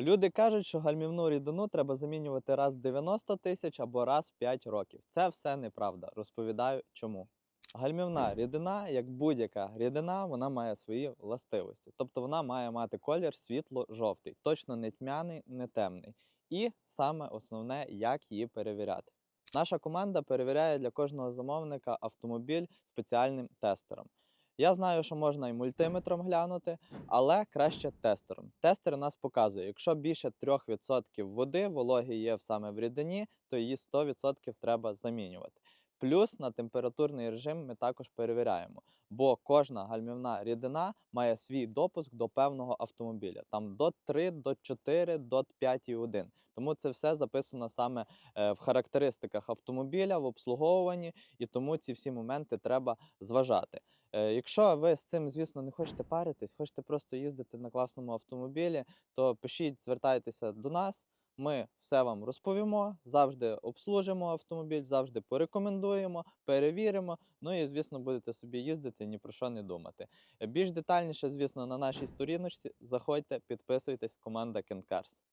Люди кажуть, що гальмівну рідину треба замінювати раз в 90 тисяч або раз в 5 років. Це все неправда. Розповідаю чому. Гальмівна рідина, як будь-яка рідина, вона має свої властивості. Тобто вона має мати колір світло-жовтий, точно не тьмяний, не темний. І саме основне, як її перевіряти. Наша команда перевіряє для кожного замовника автомобіль спеціальним тестером. Я знаю, що можна і мультиметром глянути, але краще тестером. Тестер нас показує, якщо більше 3% води, вологі є саме в рідині, то її 100% треба замінювати. Плюс на температурний режим ми також перевіряємо, бо кожна гальмівна рідина має свій допуск до певного автомобіля. Там до 3, до 4, до 5,1. Тому це все записано саме е, в характеристиках автомобіля, в обслуговуванні, і тому ці всі моменти треба зважати. Е, Якщо ви з цим, звісно, не хочете паритись, хочете просто їздити на класному автомобілі, то пишіть, звертайтеся до нас. Ми все вам розповімо, завжди обслужимо автомобіль, завжди порекомендуємо, перевіримо. Ну і звісно, будете собі їздити, ні про що не думати. Більш детальніше, звісно, на нашій сторіночці заходьте, підписуйтесь, команда Кенкарс.